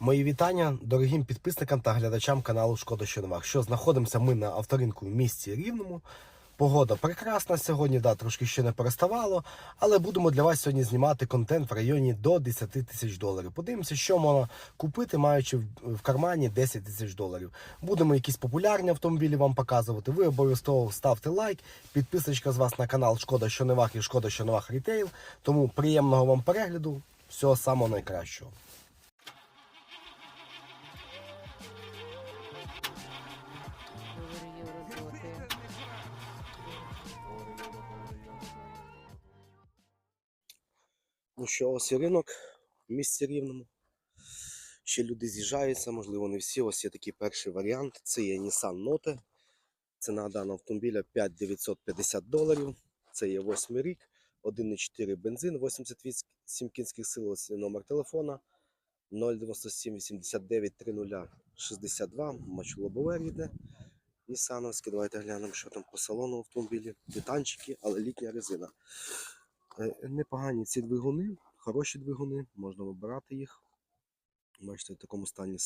Мої вітання дорогим підписникам та глядачам каналу Шкода що новах. Що знаходимося ми на авторинку в місті Рівному. Погода прекрасна сьогодні, да, трошки ще не переставало, але будемо для вас сьогодні знімати контент в районі до 10 тисяч доларів. Подивимося, що можна купити, маючи в- кармані 10 тисяч доларів. Будемо якісь популярні автомобілі вам показувати. Ви обов'язково ставте лайк, підписочка з вас на канал Шкода що новах і Шкода що новах рітейл. Тому приємного вам перегляду, всього самого найкращого. Ну що, ось і ринок в місті Рівному. Ще люди з'їжджаються, можливо, не всі. Ось є такий перший варіант. Це є Nissan Note. Ціна даного автомобіля 5950 доларів. Це є 8 рік, 1,4 бензин, 88 кінських сил, ось номер телефона 097 89 30 62. Мачу лобове рідне. Нісановське. Давайте глянемо, що там по салону автомобілі. Титанчики, але літня резина. Е, Непогані ці двигуни, хороші двигуни, можна вибирати їх. Бачите, в такому стані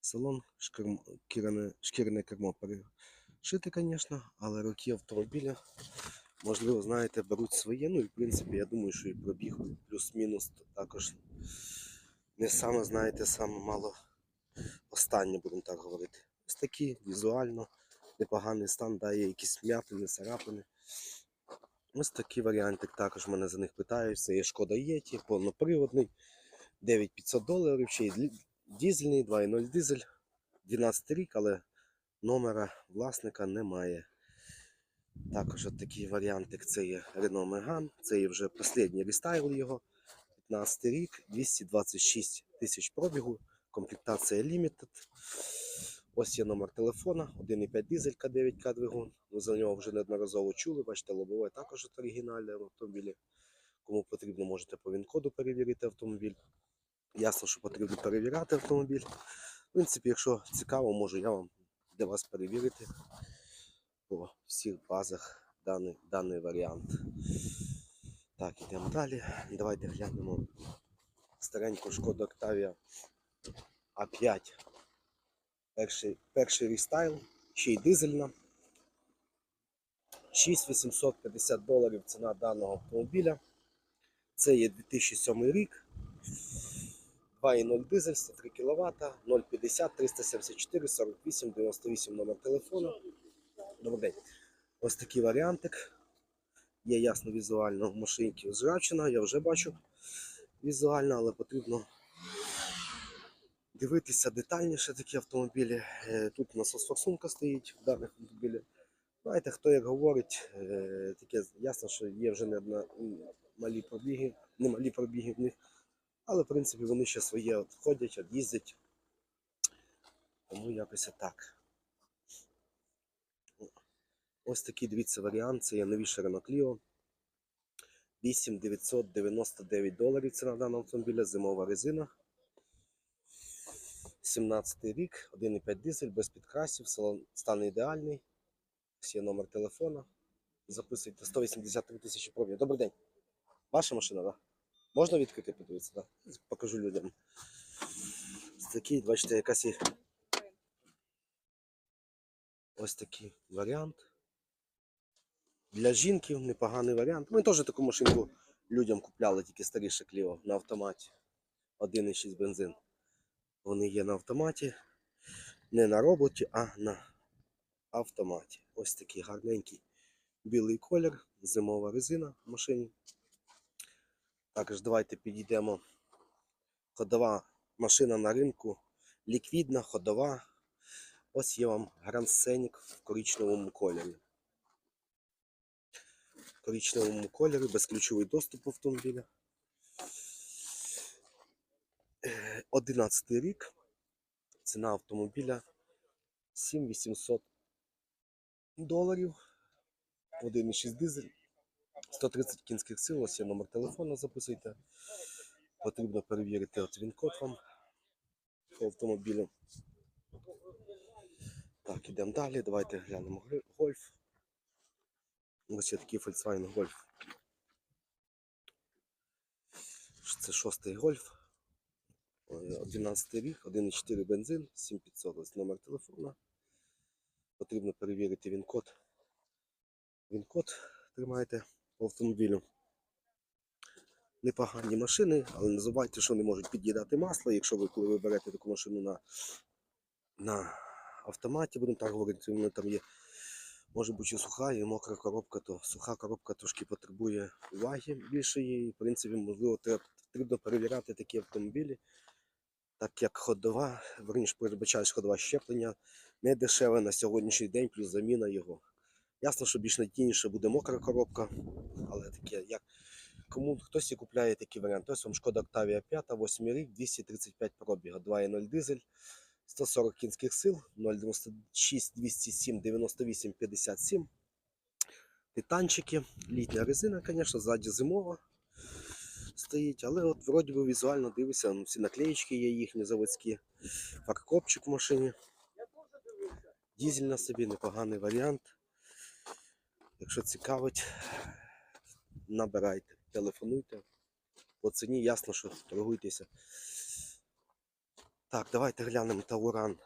салон, шкірм, кірене, шкіряне кермо перешите, звісно, але роки автомобіля, можливо, знаєте, беруть своє. Ну і в принципі, я думаю, що і пробіг плюс-мінус також не саме, знаєте, саме мало останнє, будемо так говорити. Ось такі візуально непоганий стан, дає якісь м'ятини, царапини. Ось такий варіантик також мене за них питають. Це є шкода Єті, повноприводний, 9500 доларів, ще й дізельний, 2.0 дизель, 12 рік, але номера власника немає. Також от такий варіантик це є Renault Megane, це є вже останній рестайл його. 15 рік, 226 тисяч пробігу, комплектація Limited. Ось є номер телефона, 1,5 дизелька 9К двигун. Ви за нього вже неодноразово чули. Бачите, лобове також от оригінальне в автомобілі. Кому потрібно, можете по він-коду перевірити автомобіль. Ясно, що потрібно перевіряти автомобіль. В принципі, якщо цікаво, можу я вам для вас перевірити по всіх базах даний, даний варіант. Так, йдемо далі. Давайте глянемо стареньку шкоду Octavia А5. Перший, перший рестайл, ще й дизельна. 6850 доларів ціна даного автомобіля. Це є 2007 рік. 2,0 дизель, 103 кВт, 050 374 48 98 номер телефону. Добрий день. Ось такий варіантик. Є ясно візуально в машинці зрачена, я вже бачу візуально, але потрібно дивитися детальніше такі автомобілі. Е, Тут у нас форсунка стоїть в даних автомобілях. Знаєте, хто як говорить, е, таке ясно, що є вже не одна малі пробіги, не малі пробіги в них, але в принципі вони ще своє от ходять, от їздять. Тому якось так. Ось такий дивіться варіант. Це є новіше Renault Clio. 8999 доларів ціна даного автомобіля, зимова резина. 17 рік, 1,5 дизель, без підкрасів, салон стан ідеальний. Є номер телефона. Записуйте 183 тисячі пробігів. Добрий день. Ваша машина, так? Да? Можна відкрити подивитися? Да? Покажу людям. Такий, бачите, якась є. Ось такий варіант. Для жінки непоганий варіант. Ми теж таку машинку людям купляли, тільки старіше Кліо на автоматі. 1,6 бензин. Вони є на автоматі. Не на роботі, а на автоматі. Ось такий гарненький білий колір, зимова резина в машині. Також давайте підійдемо. Ходова машина на ринку, ліквідна, ходова. Ось є вам Grand Scenic в коричневому кольорі. В коричневому кольорі, безключовий доступ автомобіля. Е, 11 рік. Ціна автомобіля 7800 доларів. 1,6 дизель. 130 кінських сил, ось є номер телефону, записуйте. Потрібно перевірити от він код вам по автомобілю. Так, ідемо далі. Давайте глянемо гольф. Ось є такий Volkswagen Golf. Це шостий гольф. Е, 12 рік, 1,4 бензин, 7500 ось номер телефона. Потрібно перевірити він-код. Він-код тримайте по автомобілю. Непогані машини, але не забувайте, що вони можуть під'їдати масло. Якщо ви коли ви берете таку машину на, на автоматі, будемо так говорити, воно там є. Може бути суха і мокра коробка, то суха коробка трошки потребує уваги більшої. І, в принципі, можливо, треба- потрібно перевіряти такі автомобілі, так як ходова, верніше передбачаєш ходова щеплення не дешеве на сьогоднішній день, плюс заміна його. Ясно, що більш надійніше буде мокра коробка, але таке, як кому хтось і купляє такий варіант. Ось вам шкода Octavia 5, 8 рік, 235 пробіга, 2.0 дизель, 140 кінських сил, 096 207 98 57. Титанчики, літня резина, звісно, ззаді зимова стоїть, але от вроді би візуально дивишся, ну, всі наклеїчки є їхні заводські, фаркопчик в машині. Дізель на собі непоганий варіант. Якщо цікавить, набирайте, телефонуйте. По ціні ясно, що торгуйтеся. Так, давайте глянемо Тауран.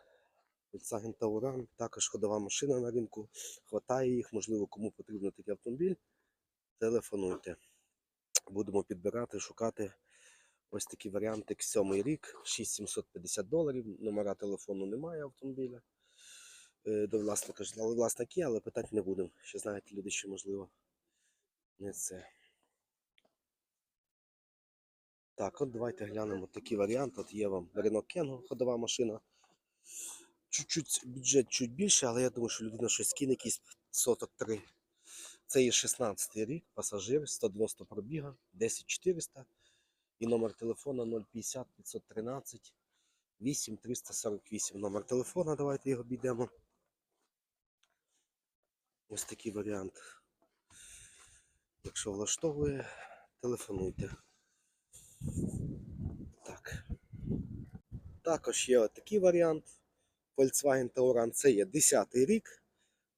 Volkswagen Тауран, також ходова машина на ринку. Хватає їх, можливо, кому потрібен такий автомобіль. Телефонуйте. Будемо підбирати, шукати ось такі варіанти. 7 рік, 6750 доларів. Номера телефону немає автомобіля. Е, До власника ж але власник є, але питати не будемо. Ще знаєте, люди, що можливо не це. Так, от давайте глянемо такий варіант. От є вам Renault Kangoo, ходова машина. Чуть-чуть бюджет чуть більше, але я думаю, що людина щось кине якийсь соток 3. Це є 16 рік, пасажир, 190 пробіга, 10400 і номер телефона 050 513 8348. Номер телефона, давайте його обійдемо. Ось такий варіант. Якщо влаштовує, телефонуйте. Так. Також є такий варіант. Volkswagen Tauran. Це є 10 рік.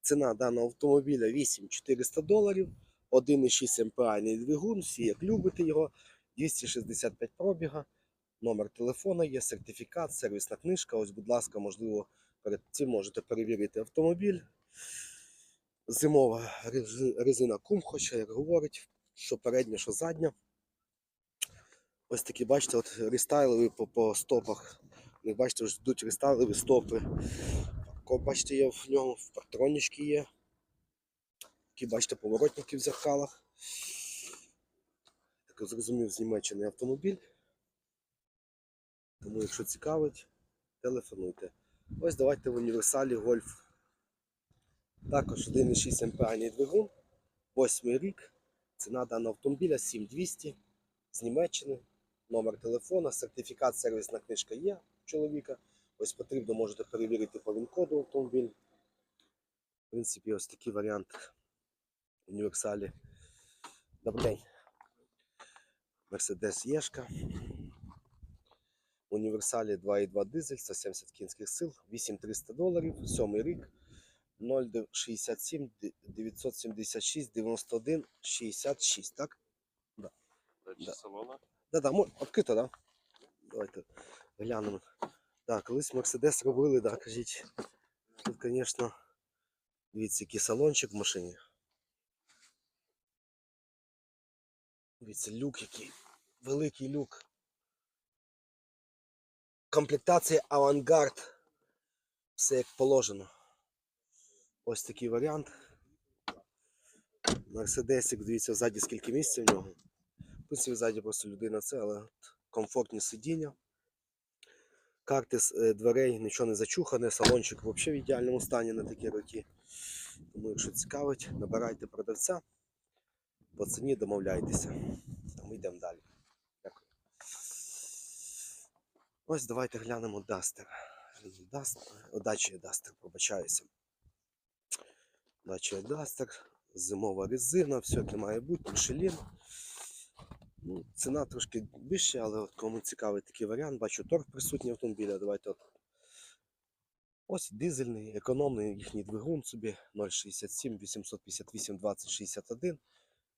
Ціна даного автомобіля 8400 доларів. 1,6 МПА двигун, всі як любите його. 265 пробіга. Номер телефона є, сертифікат, сервісна книжка. Ось, будь ласка, можливо, перед цим можете перевірити автомобіль. Зимова рези- резина Кумхоча, як говорить, що передня, що задня. Ось такі, бачите, от рестайлові по, по стопах. Ви бачите, вже йдуть рестайлові стопи. Ко, бачите, є в ньому в патронічки є. Такі, бачите, поворотники в зеркалах. Так зрозумів, з Німеччини автомобіль. Тому, якщо цікавить, телефонуйте. Ось давайте в універсалі Гольф. Також 1,6 МПА двигун, 8 рік. Ціна даного автомобіля 7200 з Німеччини. Номер телефона, сертифікат, сервісна книжка є у чоловіка. Ось потрібно, можете перевірити по він-коду автомобіль. В принципі, ось такий варіант універсалі. Добрий день. Мерседес Єшка. Універсалі 2,2 дизель, 170 кінських сил, 8300 доларів, 7 рік, 067 976 91 66, так? Да. салона. Да-да, мо- відкрито, да? Давайте глянемо. Так, колись Мерседес робили, да, кажіть. Тут, звісно, дивіться, який салончик в машині. Дивіться, люк який. Великий люк. Комплектація авангард. Все як положено. Ось такий варіант. Мерседесик, дивіться, ззаді скільки місця в нього. В принципі, ззаді просто людина це, але комфортні сидіння. Карти з е, дверей, нічого не зачухане, салончик взагалі в ідеальному стані на такі роки. Тому, якщо цікавить, набирайте продавця, по ціні домовляйтеся. А ми йдемо далі. Дякую. Ось давайте глянемо Дастер. Дачі Дастер, пробачаюся. Дача Дастер, зимова резина, все як має бути, Мішелін. Ну, ціна трошки більше, але от кому цікавий такий варіант, бачу торг присутній автомобіля. Давайте от. Ось дизельний, економний їхній двигун собі 067 858 20 61.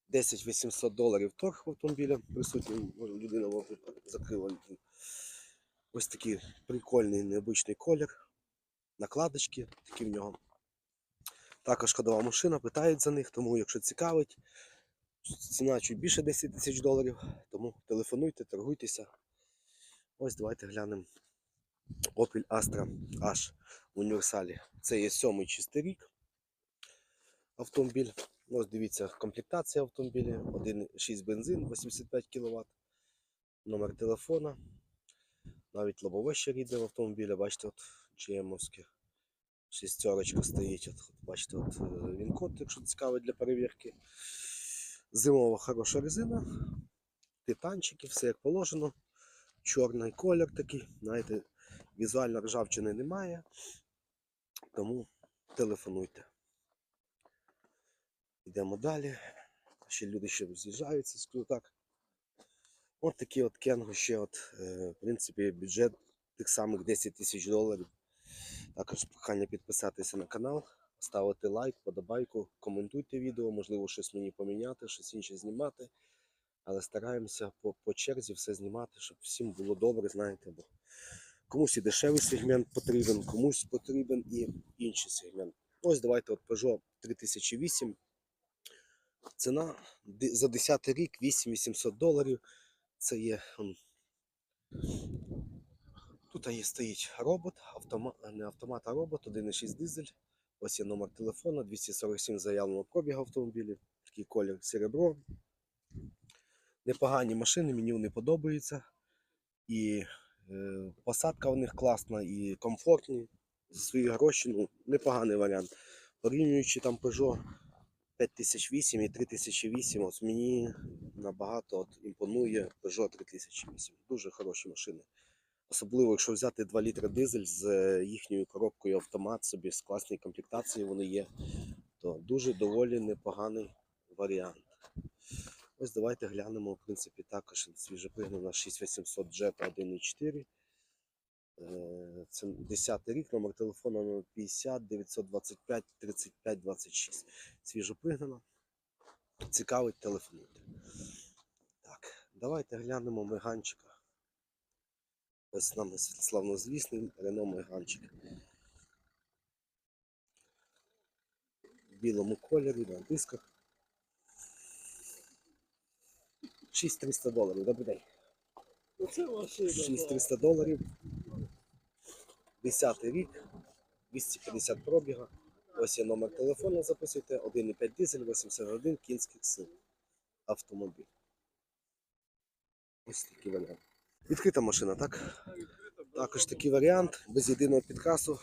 10 800 доларів торг в автомобіля присутній. Людина закрила. Ось такий прикольний необичний колір. Накладочки такі в нього. Також ходова машина, питають за них, тому якщо цікавить, ціна чуть більше 10 тисяч доларів, тому телефонуйте, торгуйтеся. Ось давайте глянемо. Opel Astra H в універсалі. Це є сьомий чистий рік автомобіль. Ось дивіться, комплектація автомобіля. 1,6 бензин, 85 кВт. Номер телефона. Навіть лобове ще рідне в автомобіля. Бачите, от GM-овське. Шістерочка стоїть. От, бачите, от е, він код, якщо цікавий для перевірки. Зимова хороша резина. Титанчики, все як положено. Чорний колір такий. Знаєте, візуально ржавчини немає. Тому телефонуйте. Йдемо далі. Ще люди ще з'їжджаються, скажу так. От такі от кенго ще от, е, в принципі, бюджет тих самих 10 тисяч доларів. Також прохання підписатися на канал, ставити лайк, подобайку, коментуйте відео, можливо, щось мені поміняти, щось інше знімати. Але стараємося по, по черзі все знімати, щоб всім було добре, знаєте, бо комусь і дешевий сегмент потрібен, комусь потрібен і інший сегмент. Ось давайте от Peugeot 3008. Ціна за 10 рік 8800 доларів. Це є. Тут стоїть робот, автомат, не автомат, а робот, 1,6 дизель. Ось є номер телефона, 247 заявленого пробігу автомобілів. Такий колір серебро. Непогані машини, мені вони подобаються. І е, посадка в них класна, і комфортні. За свої гроші, ну, непоганий варіант. Порівнюючи там Peugeot 5008 і 3008, от мені набагато от імпонує Peugeot 3008. Дуже хороші машини. Особливо, якщо взяти 2 літри дизель з е, їхньою коробкою автомат собі з класною комплектацією вони є, то дуже доволі непоганий варіант. Ось давайте глянемо, в принципі, також свіжопригнана 6800 Jetta 1.4. Е, Це 10 рік, номер телефону 050 925 35 26. Свіжопригнана. Цікавить, телефонуйте. Так, давайте глянемо меганчика. Ось нам славнозвісний Рено Меганчик. В білому кольорі, на дисках. 6300 доларів. Добрий день. Оце машина. 6300 доларів. 10 рік, 250 пробіга. Ось є номер телефону, записуйте. 1,5 дизель, 81 кінських сил. Автомобіль. Ось такий варіант. Відкрита машина, так? Також такий варіант, без єдиного підкрасу.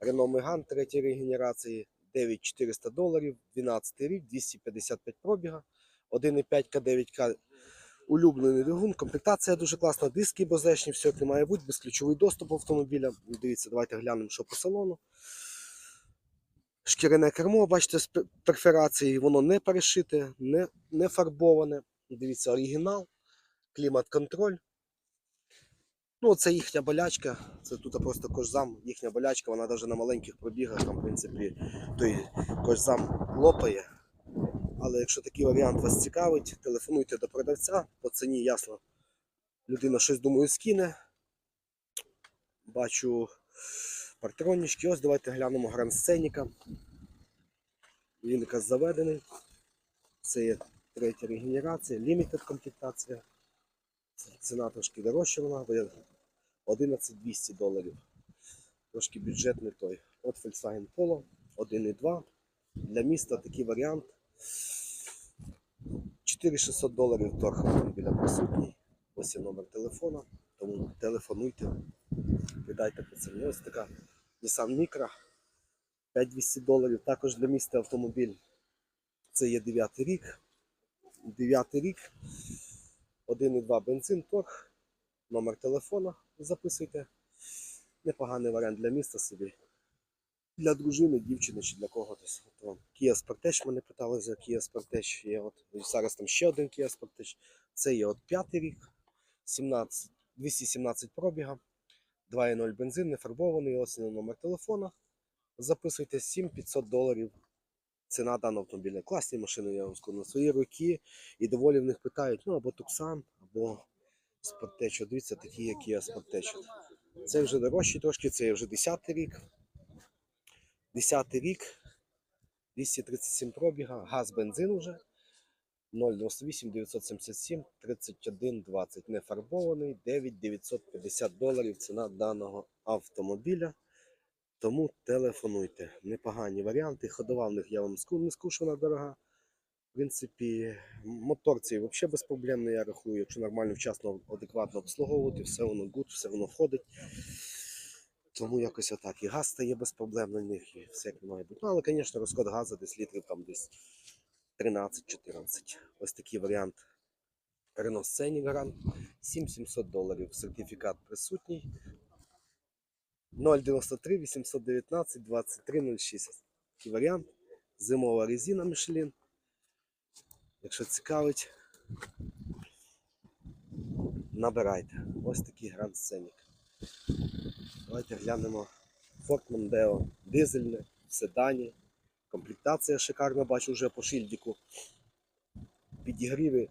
Renault Megane третьої генерації 9400 доларів, 12 рік, 255 пробіга, 1,5 К9К улюблений двигун, комплектація дуже класна, диски бозешні, все як не має бути, безключовий доступ автомобіля. Дивіться, давайте глянемо, що по салону. Шкіряне кермо, бачите, з пер- перфорацією, воно не перешите, не, не фарбоване. Дивіться, оригінал, клімат-контроль. Ну, це їхня болячка. Це тут просто кожзам, їхня болячка, вона навіть на маленьких пробігах, там, в принципі, той кожзам лопає. Але якщо такий варіант вас цікавить, телефонуйте до продавця, по ціні ясно. Людина щось думаю скине. Бачу партронічки. Ось давайте глянемо гранд сценіка. Він якраз заведений. Це є третя регенерація, лімітед комплектація. Ціна трошки дорожча вона, бо 11200 доларів. Трошки бюджет не той. От Volkswagen Polo 1.2. Для міста такий варіант. 4600 доларів торг автомобіля присутній. Ось є номер телефона. Тому телефонуйте, віддайте по ціні. Ось така Nissan Micra. 5200 доларів. Також для міста автомобіль. Це є 9 рік. 9 рік. 1,2 бензин, торг. Номер телефона записуйте. Непоганий варіант для міста собі. Для дружини, дівчини чи для когось. Kia Sportage мене питали за Kia Sportage. Є от, зараз там ще один Kia Sportage. Це є от п'ятий рік, 17, 217 пробіга, 2.0 бензин, не фарбований, ось номер телефона. Записуйте 7500 доларів. Ціна даного автомобіля. Класні машини, я вам скажу, на свої роки. І доволі в них питають, ну або Tucson, або. От Дивіться, такі, як Kia Sportage. Це вже дорожчий трошки, це вже 10 рік. 10 рік, 237 пробіга, газ, бензин уже. 098 977 31 20. Не фарбований, 9 950 доларів ціна даного автомобіля. Тому телефонуйте. Непогані варіанти. Ходова в них я вам не скушу, вона дорога. В принципі, мотор цей взагалі безпроблемний, я рахую, якщо нормально, вчасно, адекватно обслуговувати, все воно гуд, все воно входить. Тому якось отак. І газ стає безпроблемний в них, і все як має бути. Ну, але, звісно, розход газу десь літрів там десь 13-14. Ось такий варіант. Scenic Grand 7700 доларів. Сертифікат присутній. 093 819 2306. Такий варіант. Зимова резина Michelin. Якщо цікавить, набирайте. Ось такий Grand Scenic. Давайте глянемо Ford Mondeo. Дизельне, в седані. Комплектація шикарна, бачу вже по шильдику. Підігріви,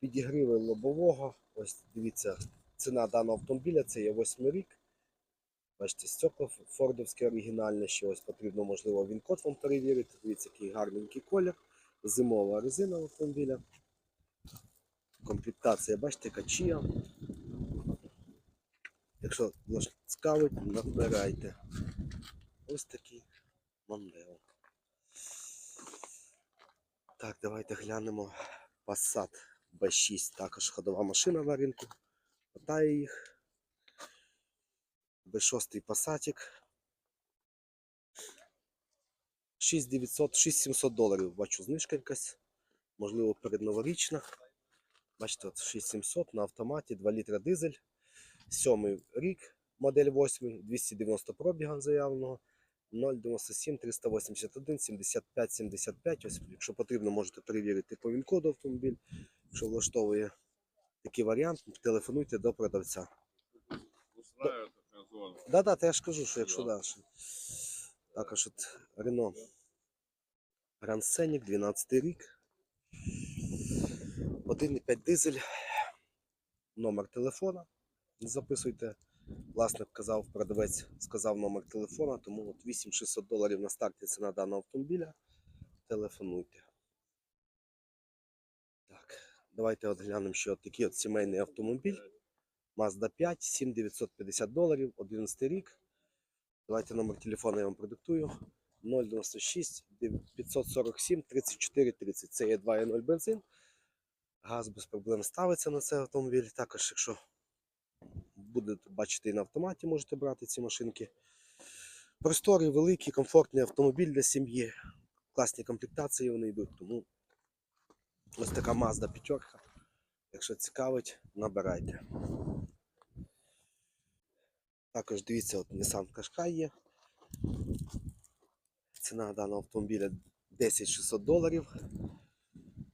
підігріви лобового. Ось дивіться, ціна даного автомобіля це є 8 рік. Бачите, стекло фордовське оригінальне, ще ось потрібно, можливо, він код вам перевірити. Дивіться, який гарненький колір. Зимова резина автомобіля. Комплектація, бачите, качія. Якщо вас цікавить, набирайте. Ось такий Мондео. Так, давайте глянемо Passat B6. Також ходова машина на ринку. Хватає їх. B6 Passatик. 6900, 6700 доларів. Бачу знижка якась. Можливо, передноворічна. Бачите, от 6700 на автоматі, 2 літра дизель. Сьомий рік, модель 8, 290 пробіга заявленого. 097 381 75 75. Ось, якщо потрібно, можете перевірити по він-коду автомобіль. Якщо влаштовує такий варіант, телефонуйте до продавця. Устраивает такая зона. Да, да, я ж кажу, що якщо Да. да. що- Також от Renault Grand Scenic, 12 рік. 1,5 дизель. Номер телефона. Записуйте. Власник казав, продавець сказав номер телефона, тому от 8600 доларів на старті ціна даного автомобіля. Телефонуйте. Так, давайте от глянемо ще от такий от сімейний автомобіль. Mazda 5, 7950 доларів, 11 рік. Давайте номер телефону я вам продиктую. 096 547 34 30. Це є 2.0 бензин. Газ без проблем ставиться на цей автомобіль. Також, якщо будете бачити і на автоматі, можете брати ці машинки. Просторий, великий, комфортний автомобіль для сім'ї. Класні комплектації вони йдуть. Тому ось така Mazda 5. Якщо цікавить, набирайте. Також дивіться, от Nissan Qashqai є. Ціна даного автомобіля 10 600 доларів.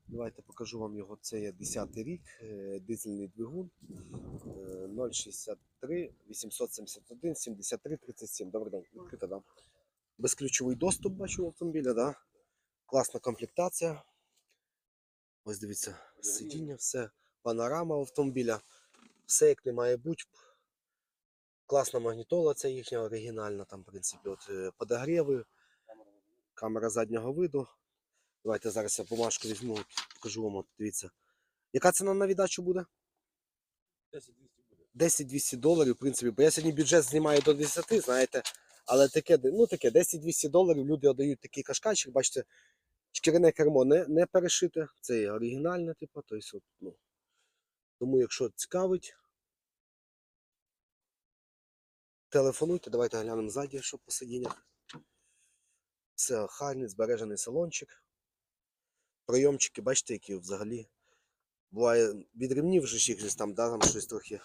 Давайте покажу вам його. Це є 10 рік, е, дизельний двигун е, 063 871 73 37. Добрий день, відкрита дам. Безключовий доступ бачу автомобіля, да? Класна комплектація. Ось дивіться, сидіння, все, панорама автомобіля, все як не має бути. Класна магнітола, це їхня оригінальна, там, в принципі, от е, подогріви, камера заднього виду. Давайте зараз я бумажку візьму, покажу вам, от, дивіться. Яка ціна на віддачу буде? 10-200 доларів, в принципі, бо я сьогодні бюджет знімаю до 10, знаєте, але таке, ну таке, 10-200 доларів люди віддають такий кашкайчик, бачите, шкіряне кермо не, не перешите, це є оригінальне, типу, тобто, ну. Тому, якщо цікавить, телефонуйте, давайте глянемо ззаді, що по сидіннях. Все гарний, збережений салончик. Прийомчики, бачите, які взагалі. Буває від ремнів вже їх там, да, там щось трохи.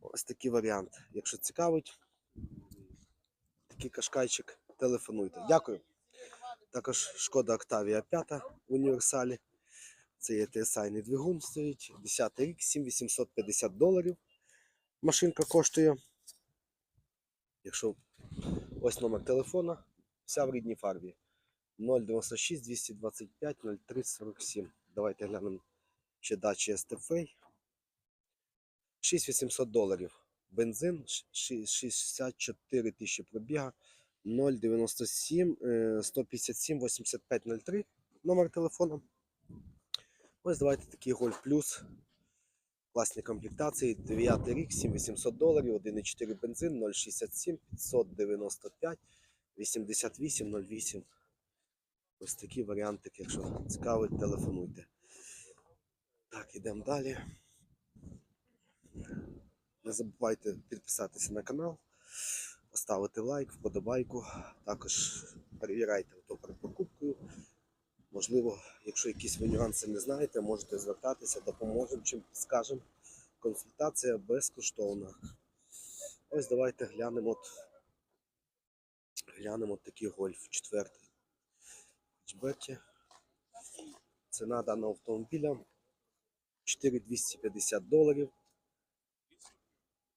Ось такий варіант. Якщо цікавить, такий кашкайчик, телефонуйте. Дякую. Також шкода Octavia 5 в універсалі. Це є TSI двигун стоїть. 10 рік, 7850 доларів. Машинка коштує. Якщо ось номер телефона, вся в рідній фарбі. 096 225 03 47. Давайте глянемо ще дачі STFA. 6800 доларів. бензин, 64 тисячі пробіга, 097 е, 157 8503 номер телефону. Ось давайте такий Golf Plus. Класні комплектації, 9 рік, 7800 доларів, 1,4 бензин, 067 595 88 08. Ось такі варіантики, якщо цікавить, телефонуйте. Так, ідемо далі. Не забувайте підписатися на канал, поставити лайк, вподобайку. Також перевіряйте авто перед покупкою. Можливо, якщо якісь ви нюанси не знаєте, можете звертатися, допоможемо, чим скажемо. Консультація безкоштовна. Ось давайте глянемо. От, глянемо от такий гольф четвертий. Хетчбекі. Ціна даного автомобіля 4250 доларів.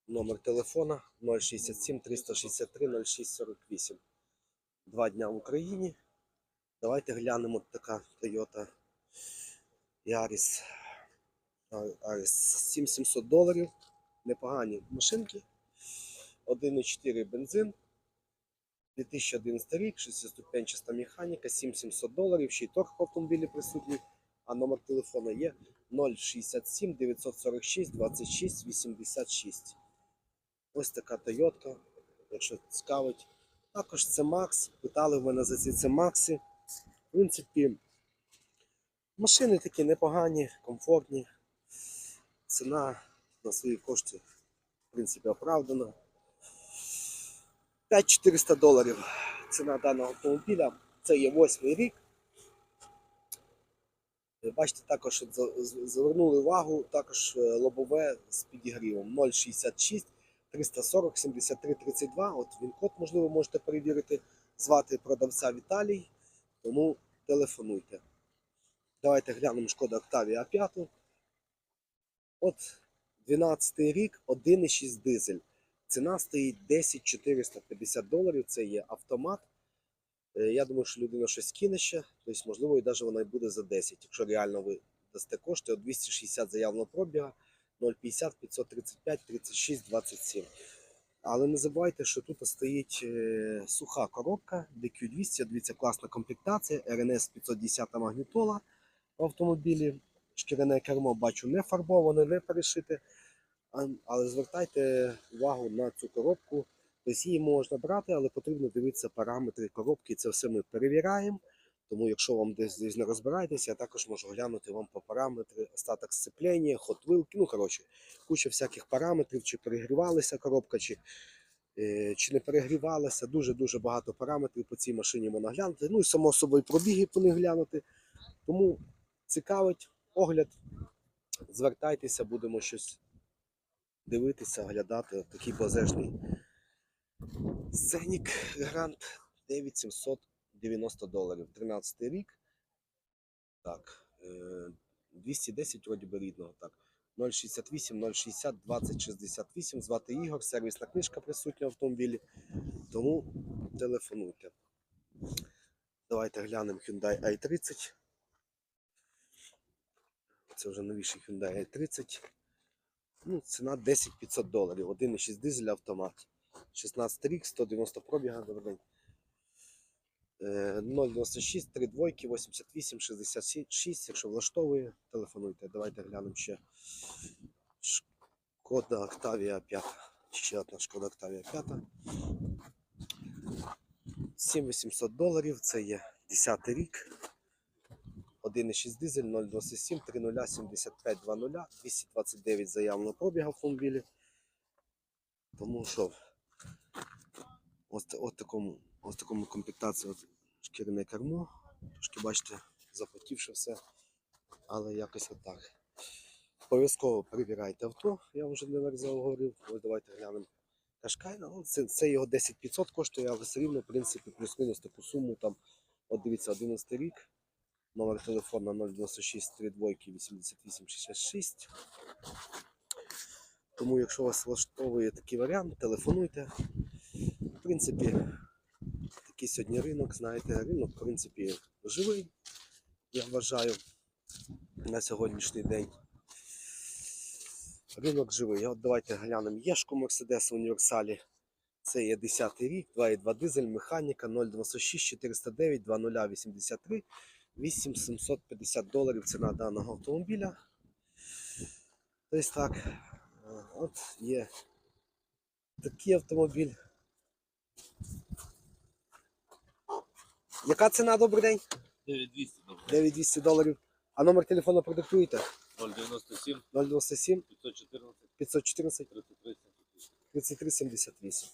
Номер телефона 067 363 0648. Два дня в Україні. Давайте глянемо така Toyota Yaris. Yaris 7700 доларів. Непогані машинки. 1,4 бензин. 2011 рік, 6-ступенчаста механіка, 7700 доларів, ще й торг в автомобілі присутній, а номер телефона є 067 946 26 86. Ось така Toyota, якщо цікавить. Також це Макс. Питали в мене за ці Макси. Принципі, машини такі непогані, комфортні. Ціна на свої кошти, в принципі, оправдана. 5400 доларів ціна даного автомобіля. Це є восьмий рік. Бачите, також звернули увагу, також е, лобове з підігрівом 066 340 73 32. От він код, можливо, можете перевірити. Звати продавця Віталій, тому телефонуйте. Давайте глянемо шкода Octavia 5. От 12 рік, 1,6 дизель. Ціна стоїть 10 450 доларів. Це є автомат. Е, Я думаю, що людина щось кине ще, тобто, можливо, і навіть вона й буде за 10, якщо реально ви дасте кошти. От 260 заявного пробіга, 050 535 36 27. Але не забувайте, що тут стоїть е, суха коробка DQ200, дивіться, класна комплектація, RNS 510 магнітола в автомобілі. Шкіряне кермо бачу не фарбоване, не перешите. Але звертайте увагу на цю коробку. Тобто її можна брати, але потрібно дивитися параметри коробки. Це все ми перевіряємо. Тому, якщо вам десь, десь не розбираєтеся, я також можу глянути вам по параметри остаток сцеплення, хотвилки. Ну, коротше, куча всяких параметрів, чи перегрівалася коробка, чи, е, чи не перегрівалася. Дуже-дуже багато параметрів по цій машині можна глянути. Ну і само собою пробіги по них глянути. Тому цікавить огляд. Звертайтеся, будемо щось дивитися, оглядати. Такий базежний Сценік Грант 9790 доларів. 13 рік. Так. е, 210 вроді би рідного. Так. 068 060 20 68. Звати Ігор, сервісна книжка присутня в автомобілі. Тому телефонуйте. Давайте глянемо Hyundai i30. Це вже новіший Hyundai i30. Ну, ціна 10 500 доларів. 1,6 дизель автомат. 16 рік, 190 пробіга, добрий день. Е, 096 3 двойки, 88 66. Якщо влаштовує, телефонуйте. Давайте глянемо ще. Шкода Octavia 5. Ще одна шкода Octavia 5. 7800 доларів. Це є 10 рік. 1,6 дизель 097 30 75 20 229 заявленого пробігу автомобілі. Тому що ось, ось такому, ось такому комплектації от шкіряне кермо. Трошки бачите, запотівши все. Але якось отак. Обов'язково перевіряйте авто, я вже не раз говорив. Ось давайте глянемо Кашкай. Ну, це, це його 10 500 коштує, але все рівно, в принципі, плюс-мінус таку суму. Там, от дивіться, 11 рік. Номер телефона 096 32 88 66. Тому, якщо вас влаштовує такий варіант, телефонуйте. В принципі, такий сьогодні ринок, знаєте, ринок, в принципі, живий, я вважаю, на сьогоднішній день. Ринок живий. От давайте глянемо Єшку Мерседес в універсалі. Це є 10 рік, 2,2 дизель, механіка 096 409 2083 8750 доларів ціна даного автомобіля. Тобто так. е, От є такий автомобіль. Яка ціна добрий день? 9200 добре. 9200 доларів. А номер телефону продиктуєте? 097 097 514 514 33 3378.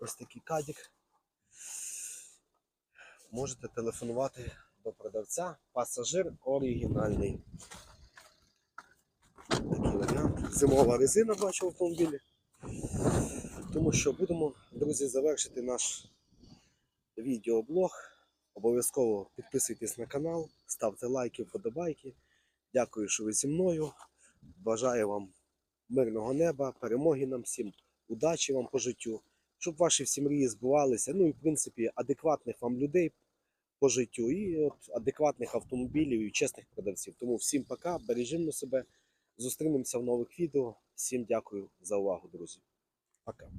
Ось такий кадік. Можете телефонувати до продавця. Пасажир оригінальний. Такий варіант. Зимова резина бачу в автомобілі. Тому що будемо, друзі, завершити наш відеоблог. Обов'язково підписуйтесь на канал, ставте лайки, вподобайки. Дякую, що ви зі мною. Бажаю вам мирного неба, перемоги нам всім, удачі вам по життю, щоб ваші всі мрії збувалися. Ну і в принципі адекватних вам людей по життю, і от адекватних автомобілів і чесних продавців. Тому всім пока, бережімо себе, зустрінемося в нових відео. Всім дякую за увагу, друзі. Пока.